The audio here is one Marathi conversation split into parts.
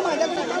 माझ्याकडे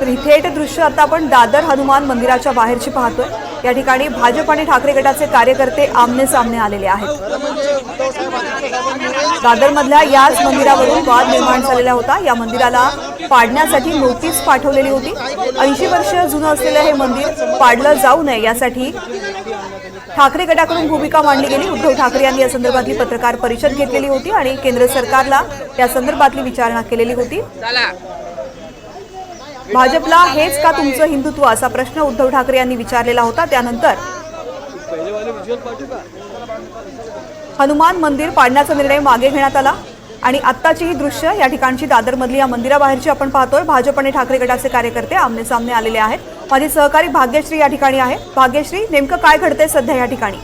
तर थेट दृश्य आता आपण दादर हनुमान मंदिराच्या बाहेरची पाहतोय. या ठिकाणी भाजप आणि ठाकरे गटाचे कार्यकर्ते आमने सामने आलेले आहेत. दादरमधल्या याच मंदिरावरून वाद निर्माण झालेला होता. या मंदिराला पाडण्यासाठी नोटीस पाठवलेली होती. ऐंशी वर्ष जुनं असलेलं हे मंदिर पाडलं जाऊ नये यासाठी ठाकरे गटाकडून भूमिका मांडली गेली. उद्धव ठाकरे यांनी या संदर्भातली पत्रकार परिषद घेतलेली होती आणि केंद्र सरकारला या संदर्भातली विचारणा केलेली होती. भाजपला हेच का तुमचं हिंदुत्व असा प्रश्न उद्धव ठाकरे यांनी विचारलेला होता. त्यानंतर हनुमान मंदिर पाडण्याचा निर्णय मागे घेण्यात आला. आणि आत्ताची ही दृश्य या ठिकाणची दादरमधली या मंदिराबाहेरची आपण पाहतोय. भाजप आणि ठाकरे गटाचे कार्यकर्ते आमने सामने आलेले आहेत. माझे सहकारी भाग्यश्री या ठिकाणी आहे भाग्यश्री नेमकं काय घडतंय सध्या या ठिकाणी?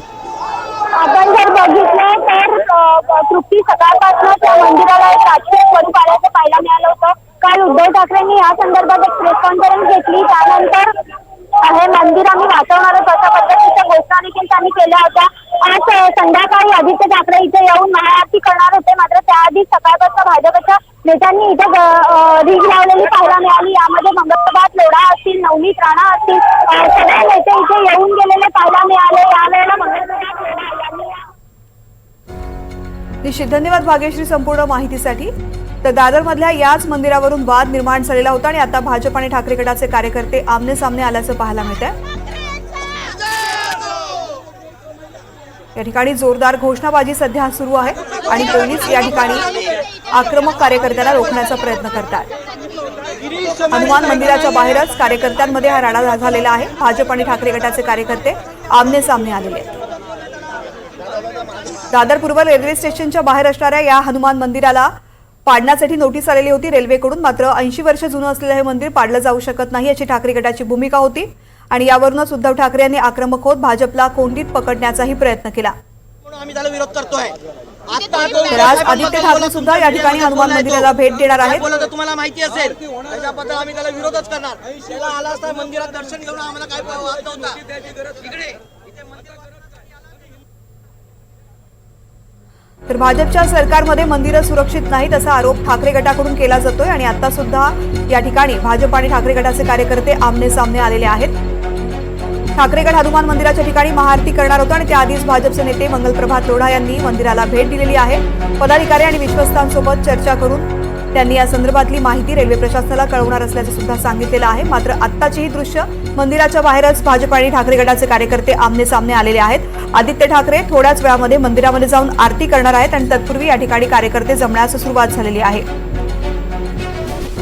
आपण जर बघितलं तर तृप्ती सकाळपासून त्या मंदिराला एक राजकीय स्वरूप आल्याचं पाहायला मिळालं होतं. काल उद्धव ठाकरेंनी या संदर्भात एक प्रेस कॉन्फरन्स घेतली. त्यानंतर हे मंदिर आम्ही वाचवणारच अशा पद्धतीच्या घोषणा देखील त्यांनी केल्या होत्या. आज संध्याकाळी आदित्य ठाकरे इथे येऊन महाआरती करणार होते. मात्र आधी सकाळपासून भाजपच्या नेत्यांनी इथे रीग लावलेली पाहायला मिळाली. यामध्ये मंगळबाद लोढा असतील नवनीत राणा असतील सगळे नेते इथे येऊन गेलेले पाहायला मिळाले. यावेळेला मंगळबाद निश्चित. धन्यवाद भाग्यश्री संपूर्ण माहितीसाठी. तर दादरमधल्या याच मंदिरावरून वाद निर्माण झालेला होता आणि आता भाजप आणि ठाकरे गटाचे कार्यकर्ते आमने सामने आल्याचं पाहायला मिळत आहे या ठिकाणी जोरदार घोषणाबाजी सध्या सुरू आहे. आणि पोलीस या ठिकाणी आक्रमक कार्यकर्त्याला रोखण्याचा प्रयत्न करतात. हनुमान मंदिराच्या बाहेरच कार्यकर्त्यांमध्ये हा राडा झालेला आहे. भाजप आणि ठाकरे गटाचे कार्यकर्ते आमने सामने आलेले आहेत. दादर पूर्व रेल्वे स्टेशनच्या बाहेर असणाऱ्या या हनुमान मंदिराला पाडण्यासाठी नोटीस आलेली होती रेल्वेकडून. मात्र ऐंशी वर्ष जुनं असलेलं हे मंदिर पाडलं जाऊ शकत नाही याची ठाकरे गटाची भूमिका होती आणि यावरूनच उद्धव ठाकरे यांनी आक्रमक होत भाजपला कोंडीत पकडण्याचाही प्रयत्न केला. आम्ही त्याला विरोध करतोय. तर आज आदित्य ठाकरे सुद्धा या ठिकाणी हनुमान मंदिराला भेट देणार आहेत. बोलत तुम्हाला माहिती असेल त्याच्याबद्दल आम्ही त्याला विरोधच करणार. त्याला आला असता मंदिरात दर्शन घेऊन आम्हाला काय इकडे. तर भाजपच्या सरकारमध्ये मंदिरं सुरक्षित नाहीत असा आरोप ठाकरे गटाकडून केला जातोय आणि आता सुद्धा या ठिकाणी भाजप आणि ठाकरे गटाचे कार्यकर्ते आमने सामने आलेले आहेत. ठाकरेगड हनुमान मंदिराच्या ठिकाणी महाआरती करणार होता आणि त्याआधीच भाजपचे नेते मंगलप्रभात लोढा यांनी मंदिराला भेट दिलेली आहे. पदाधिकारी आणि विश्वस्तांसोबत चर्चा करून त्यांनी या संदर्भातली माहिती रेल्वे प्रशासनाला कळवणार असल्याचं सुद्धा सांगितलेलं आहे. मात्र आत्ताची ही दृश्य मंदिराच्या बाहेरच भाजप आणि ठाकरे गटाचे कार्यकर्ते आमने सामने आलेले आहेत. आदित्य ठाकरे थोड्याच वेळामध्ये मंदिरामध्ये जाऊन आरती करणार आहेत आणि तत्पूर्वी या ठिकाणी कार्यकर्ते जमण्यास सुरुवात झालेली आहे.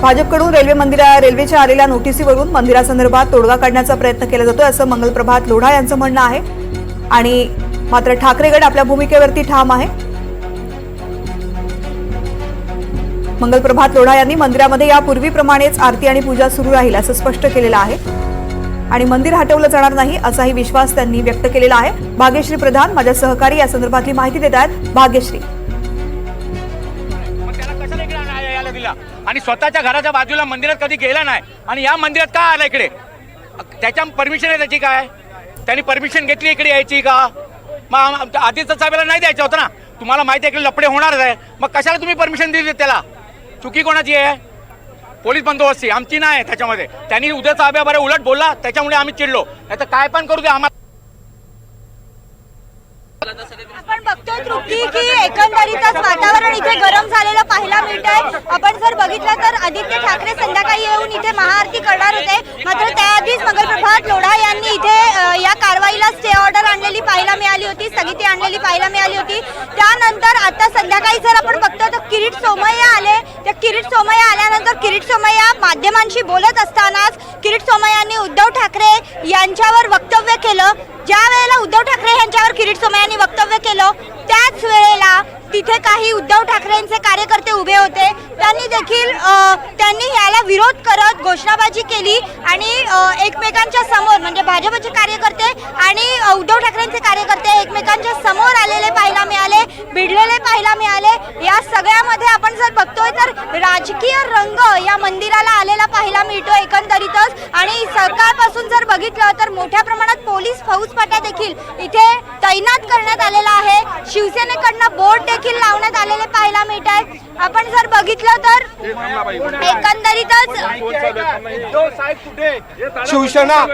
भाजपकडून रेल्वे मंदिरा रेल्वेच्या आलेल्या नोटिसीवरून मंदिरासंदर्भात तोडगा काढण्याचा प्रयत्न केला जातोय असं मंगलप्रभात लोढा यांचं म्हणणं आहे. आणि मात्र ठाकरेगड आपल्या भूमिकेवरती ठाम आहे. मंगलप्रभात लोढा यांनी मंदिरामध्ये यापूर्वीप्रमाणेच आरती आणि पूजा सुरू राहील असं स्पष्ट केलेलं आहे. आणि मंदिर हटवलं जाणार नाही असाही विश्वास त्यांनी व्यक्त केलेला आहे. भाग्यश्री प्रधान माझ्या सहकारी या संदर्भातली माहिती देत आहेत भाग्यश्री. आणि स्वतःच्या घराच्या बाजूला मंदिरात कधी गेला नाही. आणि या मंदिरात का आला इकडे? त्याच्या परमिशन आहे त्याची काय? त्यांनी परमिशन घेतली इकडे यायची का? मग आधीच साहेबाला नाही द्यायचं होतं ना? तुम्हाला माहिती आहे की लपडे होणारच आहे. मग कशाला तुम्ही परमिशन दिली त्याला? चुकी कोणाची आहे? पोलीस बंदोबस्ती आमची नाही आहे त्याच्यामध्ये. त्यांनी उद्या साहेबाबरोबर उलट बोलला त्याच्यामुळे आम्ही चिडलो. नाही तर काय पण करू दे आम्हाला आपण बघतोय की एकंदरीतच वातावरण इथे गरम झालेलं पाहायला मिळत आहे आपण जर बघितलं तर आदित्य ठाकरे संध्याकाळी येऊन इथे महाआरती करणार होते. मात्र त्याआधीच मंगलप्रभात लोढा यांनी इथे या कारवाईला स्टे ऑर्डर आणलेली पाहायला मिळाली होती स्थगिती आणलेली पाहायला मिळाली होती. त्यानंतर आता संध्याकाळी जर आपण बघतो तर किरीट सोमय्या आले. त्या किरीट सोमय्या आल्यानंतर किरीट सोमय्या माध्यमांशी बोलत असतानाच किरीट सोमय्यांनी उद्धव ठाकरे यांच्यावर वक्तव्य केलं. ज्या वेळेला उद्धव ठाकरे यांच्यावर किरीट सोमय्यांनी वक्तव्य केलं त्याच वेळेला तिथे काही उद्धव ठाकरेंचे कार्यकर्ते उभे होते. त्यांनी देखील त्यांनी याला विरोध करत घोषणाबाजी केली आणि एकमेकांच्या समोर म्हणजे भाजपचे कार्यकर्ते आणि उद्धव ठाकरेंचे कार्यकर्ते एकमेकांच्या समोर मिळाले भिडलेले पाहायला मिळाले. या सगळ्यामध्ये आपण जर बघतोय तर राजकीय रंग या मंदिराला आलेला पाहायला मिळतो एकंदरीतच. आणि सकाळपासून जर बघितलं तर मोठ्या प्रमाणात पोलीस फौजफाटा देखील इथे तैनात करण्यात आलेला आहे. शिवसेनेकडनं बोर्ड देखील लावण्यात आलेले पाहायला मिळत आहेत. आपण जर बघितलं तर एकंदरीतच शिवसेना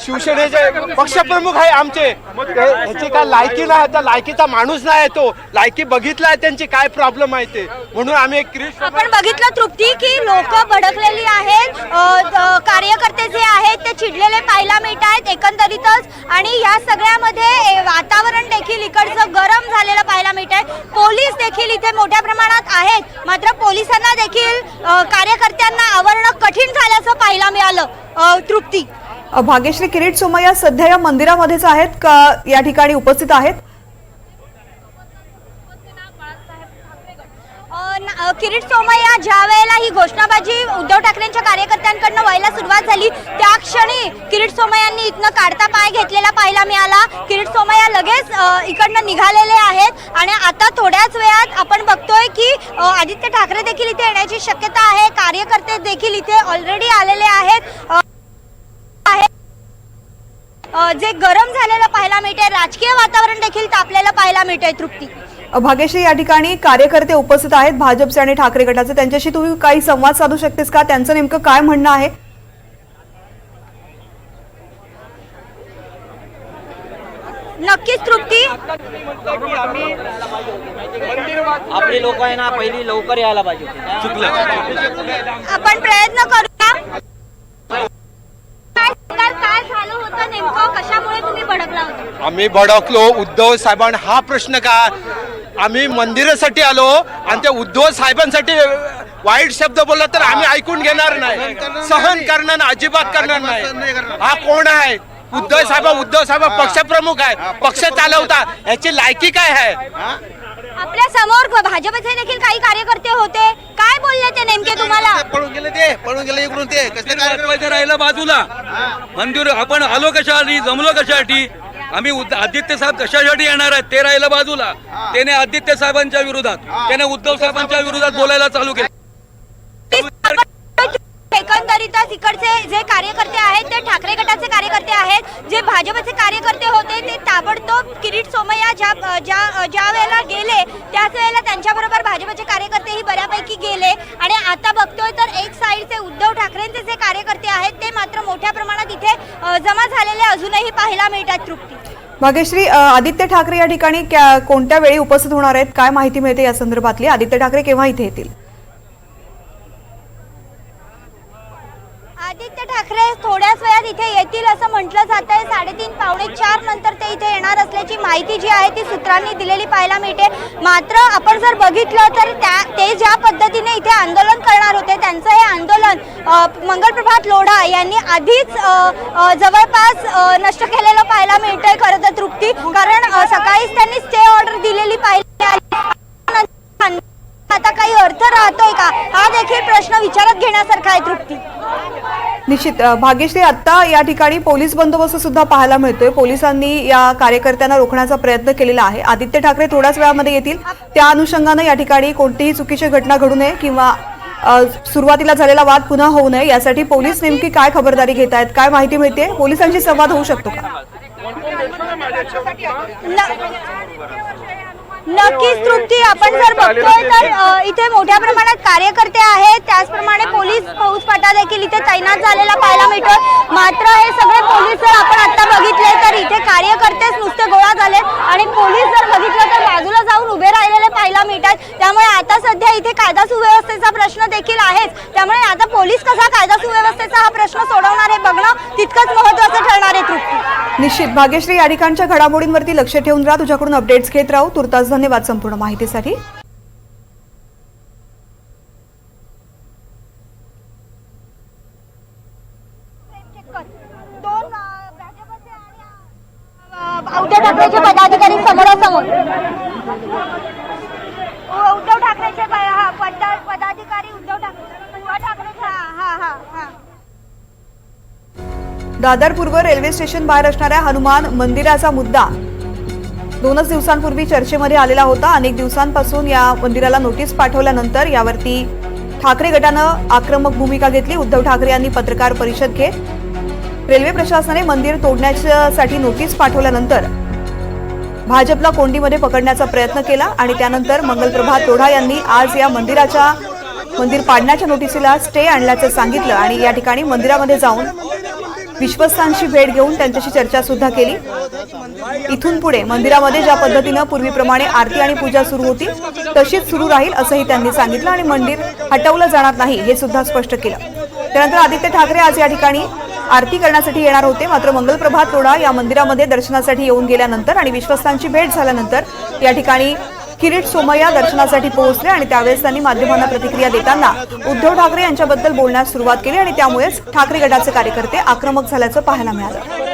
शिवसेनेचे पक्षप्रमुख आहे आमचे. ह्याची काय लायकी नाही त्या लायकीचा माणूस नाही तो. लायकी बघितलाय त्यांची काय प्रॉब्लेम आहे ते. म्हणून आम्ही एक आपण बघितलं तृप्ती की लोक भडकलेली आहेत कार्यकर्ते जे आहेत ते चिडलेले पाहायला मिळत आहेत एकंदरीतच. आणि या सगळ्यामध्ये वातावरण देखील इकडचं गरम झालेलं पाहायला मिळत आहे पोलीस देखील इथे मोठ्या प्रमाणात आहेत. मात्र पोलिसांना देखील कार्यकर्त्यांना आवरणं कठीण झाल्याचं पाहायला मिळालं. तृप्ती. भाग्यश्री किरीट सोमय्या सध्या या मंदिरामध्येच आहेत का या ठिकाणी उपस्थित आहेत? किरीट सोमय्या ज्या वेळेला ही घोषणाबाजी उद्धव ठाकरेंच्या कार्यकर्त्यांकडनं व्हायला सुरुवात झाली त्या क्षणी किरीट सोमय्यांनी इथनं काढता पाय घेतलेला पाहायला मिळाला. किरीट सोमय्या लगेच इकडनं निघालेले आहेत आणि आता थोड्याच वेळात आपण बघतोय की आदित्य ठाकरे देखील इथे येण्याची शक्यता आहे कार्यकर्ते देखील इथे ऑलरेडी आलेले आहेत. जे गरम झालेलं पाहायला मिळतंय राजकीय वातावरण देखील तापलेलं पाहायला मिळतंय तृप्ती. भाग्यश्री या ठिकाणी कार्यकर्ते उपस्थित आहेत भाजपचे आणि ठाकरे गटाचे. त्यांच्याशी तुम्ही काही संवाद साधू शकतेस का? त्यांचं नेमकं काय म्हणणं आहे? नक्कीच तृप्ती. आपली लोक आहे ना पहिली लवकर यायला पाहिजे आपण प्रयत्न करूया काय सांगाल? काय झालं होतं नेमकं कशामुळे तुम्ही भडकला होता आम्ही भडकलो. उद्धव साहेबांना हा प्रश्न का? आम्ही मंदिरासाठी आलो आणि त्या उद्धव साहेबांसाठी वाईट शब्द बोलला तर आम्ही ऐकून घेणार नाही. सहन करणार नाही अजिबात करणार नाही. हा कोण आहे? उद्धव साहेब उद्धव साहेब पक्षप्रमुख आहे. पक्ष चालवता. ह्याची लायकी काय आहे? आपल्यासमोर भाजपचे देखील काही कार्यकर्ते होते. काय बोलले ते नेमके तुम्हाला? पळून गेले ते पळून गेले इकडून ते. कसले काय राहिलं बाजूला. मंदिर आपण आलो कशासाठी? जमलो कशासाठी? आम्ही उद्द- आदित्य साहेब कशासाठी येणार आहेत? ते राहिलं बाजूला. त्याने आदित्य साहेबांच्या विरोधात त्याने उद्धव साहेबांच्या विरोधात बोलायला चालू केलं. एकंदरीतच इकडचे जे कार्यकर्ते आहेत ते ठाकरे गटाचे कार्यकर्ते आहेत. जे भाजपचे कार्यकर्ते होते ते ताबडतोब किरीट सोमय्या ज्या ज्या ज्या वेळेला गेले त्याच वेळेला त्यांच्याबरोबर भाजपचे कार्यकर्तेही बऱ्यापैकी गेले. आणि आता बघतोय तर एक साईडचे उद्धव ठाकरेंचे जे कार्यकर्ते आहेत ते मात्र मोठ्या प्रमाणात इथे जमा झालेले अजूनही पाहायला मिळतात तृप्ती. भाग्यश्री आदित्य ठाकरे या ठिकाणी कोणत्या वेळी उपस्थित होणार आहेत? काय माहिती मिळते या संदर्भातली? आदित्य ठाकरे केव्हा इथे येतील आदित्य ठाकरे थोड्याच वेळात इथे येतील असं म्हटलं जात आहे. साडेतीन पावणे चार नंतर ते इथे येणार असल्याची माहिती जी आहे ती सूत्रांनी दिलेली पाहायला मिळते. मात्र आपण जर बघितलं तर त्या ते ज्या पद्धतीने इथे आंदोलन करणार होते त्यांचं हे आंदोलन मंगलप्रभात लोढा यांनी आधीच जवळपास नष्ट केलेलं पाहायला मिळतंय खरं तर तृप्ती. कारण सकाळीच त्यांनी स्टे ऑर्डर दिलेली पाहिली आता काही अर्थ राहतोय का? हा देखील प्रश्न विचारात घेण्यासारखा आहे तृप्ती. निश्चित. भाग्यश्री आता या ठिकाणी पोलीस बंदोबस्त सुद्धा पाहायला मिळतोय. पोलिसांनी या कार्यकर्त्यांना रोखण्याचा प्रयत्न केलेला आहे. आदित्य ठाकरे थोड्याच वेळामध्ये येतील. त्या अनुषंगानं या ठिकाणी कोणतीही चुकीची घटना घडू नये किंवा सुरुवातीला झालेला वाद पुन्हा होऊ नये यासाठी पोलीस नेमकी काय खबरदारी घेत आहेत काय माहिती मिळते पोलिसांशी संवाद होऊ शकतो का? नक्कीच तृप्ती आपण जर बघतोय तर इथे मोठ्या प्रमाणात कार्यकर्ते आहेत. त्याचप्रमाणे पोलीस फौजफाटा देखील इथे तैनात झालेला पाहायला मिळतोय. मात्र हे सगळे पोलीस जर आपण आता बघितले तर इथे कार्यकर्तेच नुसते गोळा झाले आणि पोलीस जर बघितलं तर बाजूला जाऊन उभे राहिलेले पाहायला मिळतात. त्यामुळे आता सध्या इथे कायदा सुव्यवस्थेचा प्रश्न देखील आहेच. त्यामुळे आता पोलीस कसा कायदा सुव्यवस्थेचा हा प्रश्न सोडवणार आहे बघणं तितकंच महत्वाचं ठरणार आहे तृप्ती. निश्चित. भाग्यश्री या ठिकाणच्या घडामोडींवरती लक्ष ठेवून राहा. तुझ्याकडून अपडेट्स घेत राहू. तुर्तास धन्यवाद संपूर्ण माहितीसाठी. उद्धव ठाकरेचे पदाधिकारी समोरासमोर. उद्धव ठाकरेचे पदाधिकारी उद्धव ठाकरे. ठाकरे हा हा हा. दादर पूर्व रेल्वे स्टेशन बाहेर असणाऱ्या हनुमान मंदिराचा मुद्दा. दोनच दिवसांपूर्वी चर्चेमध्ये आलेला होता. अनेक दिवसांपासून या मंदिराला नोटीस पाठवल्यानंतर यावरती ठाकरे गटानं आक्रमक भूमिका घेतली. उद्धव ठाकरे यांनी पत्रकार परिषद घेत रेल्वे प्रशासनाने मंदिर तोडण्यासाठी नोटीस पाठवल्यानंतर भाजपला कोंडीमध्ये पकडण्याचा प्रयत्न केला आणि त्यानंतर मंगलप्रभात तोढा यांनी आज या मंदिराच्या मंदिर पाडण्याच्या नोटीसीला स्टे आणल्याचं सांगितलं आणि या ठिकाणी मंदिरामध्ये जाऊन विश्वस्तांची भेट घेऊन त्यांच्याशी चर्चा सुद्धा केली. इथून पुढे मंदिरामध्ये ज्या पद्धतीनं पूर्वीप्रमाणे आरती आणि पूजा सुरू होती तशीच सुरू राहील असंही त्यांनी सांगितलं आणि मंदिर हटवलं जाणार नाही हे सुद्धा स्पष्ट केलं. त्यानंतर आदित्य ठाकरे आज या ठिकाणी आरती करण्यासाठी येणार होते. मात्र मंगलप्रभात लोढा या मंदिरामध्ये दर्शनासाठी येऊन गेल्यानंतर आणि विश्वस्तांची भेट झाल्यानंतर या ठिकाणी किरीट सोमय्या दर्शनासाठी पोहोचले आणि त्यावेळेस त्यांनी माध्यमांना प्रतिक्रिया देताना उद्धव ठाकरे यांच्याबद्दल बोलण्यास सुरुवात केली आणि त्यामुळेच ठाकरे गटाचे कार्यकर्ते आक्रमक झाल्याचं पाहायला मिळालं.